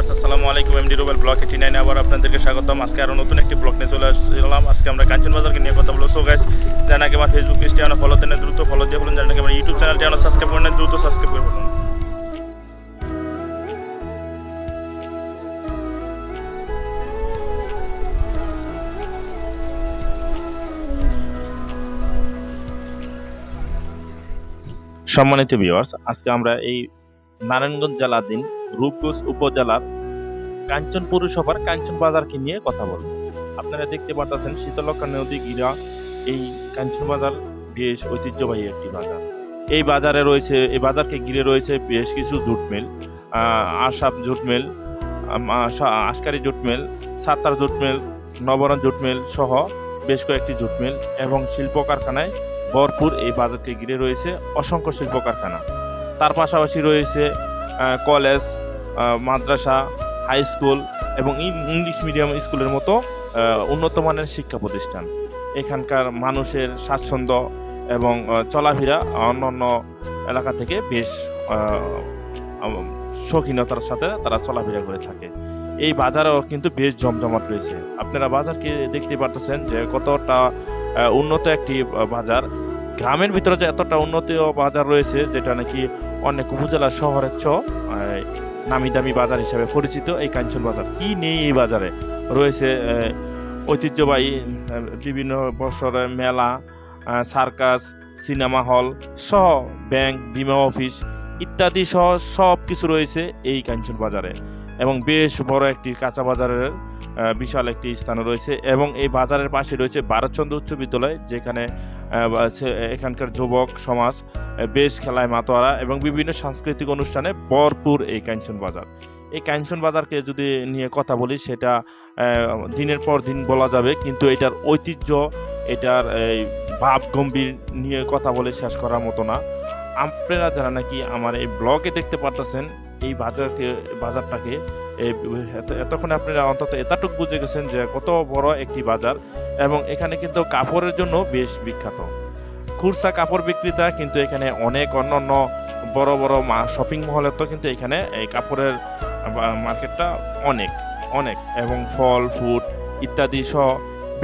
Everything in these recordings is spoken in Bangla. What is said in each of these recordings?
ভিউয়ার্স, আসসালামু আলাইকুম এমডি রুবেল ব্লক এইটি নাইনে আবার আপনাদেরকে স্বাগতম। আজকে আরও নতুন একটি ব্লক নিয়ে চলে আসলাম আজকে আমরা কাঞ্চন বাজারকে নিয়ে কথা বলব। সো গাইস জানা কি আমার ফেসবুক পেজটি আমরা ফলো দেন দ্রুত ফলো দিয়ে বলুন। জানা কি আমার ইউটিউব চ্যানেলটি আমরা সাবস্ক্রাইব করে নেন, দ্রুত সাবস্ক্রাইব করে বলুন। সম্মানিত ভিউয়ার্স, আজকে আমরা এই নারায়ণগঞ্জ জেলাধীন রূপগঞ্জ উপজেলার কাঞ্চন পৌরসভার কাঞ্চন বাজারকে নিয়ে কথা বলব। আপনারা দেখতে পাচ্ছেন শীতলক্ষা নদী গিরা এই কাঞ্চন বাজার বেশ ঐতিহ্যবাহী একটি বাজার। এই বাজারে রয়েছে, এই বাজারকে ঘিরে রয়েছে বেশ কিছু জুট মিল আশাপ জুট মিল আশকারি জুট সাতার জুট মিল, নবরণ জুট মিল সহ বেশ কয়েকটি জুট মিল এবং শিল্প কারখানায় ভরপুর এই বাজারকে ঘিরে রয়েছে অসংখ্য শিল্প কারখানা তার পাশাপাশি রয়েছে কলেজ মাদ্রাসা হাই স্কুল এবং ইংলিশ মিডিয়াম স্কুলের মতো উন্নত মানের শিক্ষা প্রতিষ্ঠান। এখানকার মানুষের স্বাচ্ছন্দ্য এবং চলাফেরা অন্যান্য এলাকা থেকে বেশ শৌখিনতার সাথে তারা চলাফেরা করে থাকে। এই বাজারও কিন্তু বেশ জমজমাট রয়েছে। আপনারা বাজারকে দেখতে পারতেছেন যে কতটা উন্নত একটি বাজার। গ্রামের ভিতরে যে এতটা উন্নত বাজার রয়েছে, যেটা নাকি অনেক উপজেলা শহরের চ নামি দামি বাজার হিসাবে পরিচিত এই কাঞ্চন বাজার। কি নেই এই বাজারে? রয়েছে ঐতিহ্যবাহী বিভিন্ন বছরের মেলা সার্কাস, সিনেমা হল সহ ব্যাংক, বিমা অফিস ইত্যাদি সহ সব কিছু রয়েছে এই কাঞ্চন বাজারে। এবং বেশ বড় একটি কাঁচা বাজারের বিশাল একটি স্থান রয়েছে এবং এই বাজারের পাশে রয়েছে ভারতচন্দ্র উচ্চ বিদ্যালয়, যেখানে এখানকার যুবক সমাজ বেশ খেলায় মাতোয়ারা এবং বিভিন্ন সাংস্কৃতিক অনুষ্ঠানে ভরপুর এই কাঞ্চন বাজার। এই কাঞ্চন বাজারকে যদি নিয়ে কথা বলি, সেটা দিনের পর দিন বলা যাবে, কিন্তু এটার ঐতিহ্য, এটার এই ভাব গম্ভীর নিয়ে কথা বলে শেষ করার মতো না। আপনারা যারা নাকি আমার এই ব্লগে দেখতে পারতেছেন এই বাজারকে, বাজারটাকে এতক্ষণে আপনারা অন্তত এতটুকু বুঝে গেছেন যে কত বড় একটি বাজার এবং এখানে কিন্তু কাপড়ের জন্য বেশ বিখ্যাত। খুরসা কাপড় বিক্রেতা কিন্তু এখানে অনেক অন্য অন্যান্য বড় বড় শপিং মহলের তো কিন্তু এখানে এই কাপড়ের মার্কেটটা অনেক অনেক এবং ফল ফুড ইত্যাদি সহ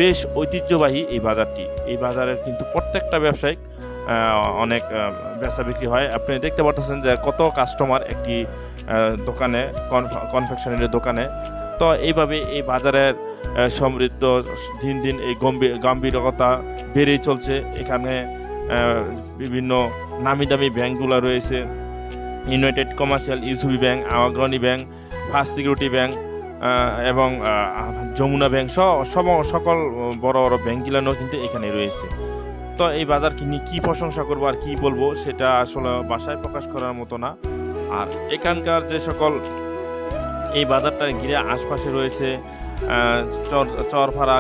বেশ ঐতিহ্যবাহী এই বাজারটি। এই বাজারের কিন্তু প্রত্যেকটা ব্যবসায়িক অনেক বেচা বিক্রি হয়। আপনি দেখতে পাচ্ছেন যে কত কাস্টমার একটি দোকানে কনফেকশনারি দোকানে। তো এইভাবে এই বাজারের সমৃদ্ধ, দিন দিন এই গম্ভীর, গাম্ভীর্যতা বেড়েই চলছে। এখানে বিভিন্ন নামি দামি ব্যাংকগুলো রয়েছে। United Commercial UCB bank Agrani bank First Security bank এবং যমুনা ব্যাংক সব সকল বড় বড় ব্যাংকগুলো কিন্তু এখানে রয়েছে। তো এই বাজারকে নিয়ে কী প্রশংসা করব আর কী বলব, সেটা আসলে বাসায় প্রকাশ করার মতো না। আর এখানকার যে সকল এই বাজারটা ঘিরে আশপাশে রয়েছে চর, চরফাড়া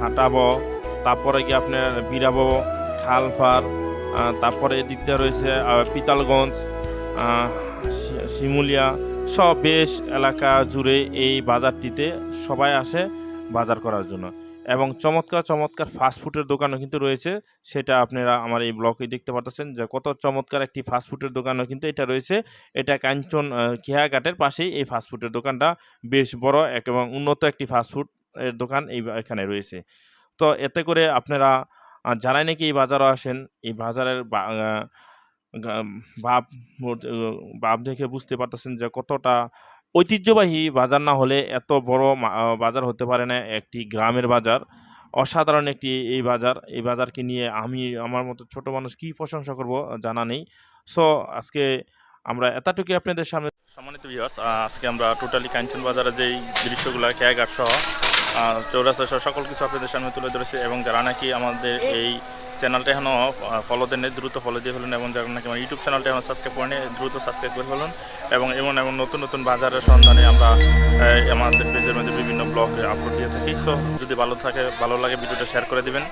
হাঁটাব, তারপরে কি আপনার বিরাবো খালফার তারপরে এদিক দিয়ে রয়েছে পিতালগঞ্জ শিমুলিয়া, সব বেশ এলাকা জুড়ে এই বাজারটিতে সবাই আসে বাজার করার জন্য। এবং চমৎকার চমৎকার ফাস্টফুডের দোকানও কিন্তু রয়েছে। সেটা আপনারা আমার এই ব্লকে দেখতে পাচ্ছেন যে কত চমৎকার একটি ফাস্টফুডের দোকানও কিন্তু এটা রয়েছে। এটা কাঞ্চন খেয়াঘাটের পাশেই এই ফাস্টফুডের দোকানটা বেশ বড় এক এবং উন্নত একটি ফাস্টফুড এর দোকান এই এখানে রয়েছে। তো এতে করে আপনারা যারাই নাকি এই বাজারও আসেন এই বাজারের বা- আহ, গা- ভাব ভাব দেখে বুঝতে পারতেছেন যে কতটা ঐতিহ্যবাহী বাজার না হলে এত বড় বাজার হতে পারে না, একটি গ্রামের বাজার। অসাধারণ একটি এই বাজার। এই বাজারকে নিয়ে আমি, আমার মতো ছোট মানুষ কি প্রশংসা করব জানা নেই। সো আজকে আমরা এতটুকু আপনাদের সামনে সম্মানিত আজকে আমরা টোটালি কাঞ্চন বাজারের যেই দৃশ্যগুলো, খেয়াঘাট সহ চৌরাস্তা সকল কিছু আপনাদের সামনে তুলে ধরেছে এবং যারা নাকি আমাদের এই চ্যানেলটা এখনও ফলো দেন দ্রুত ফলো দিয়ে ফেলুন এবং যারা নাকি আমার ইউটিউব চ্যানেলটা এখন সাবস্ক্রাইব করেন দ্রুত সাবস্ক্রাইব করে ফেলুন এবং এমন এমন নতুন নতুন বাজারের সন্ধানে আমরা আমাদের পেজের মধ্যে বিভিন্ন ব্লগ আপলোড দিয়ে থাকি। সো যদি ভালো থাকে, ভালো লাগে, ভিডিওটা শেয়ার করে দিবেন।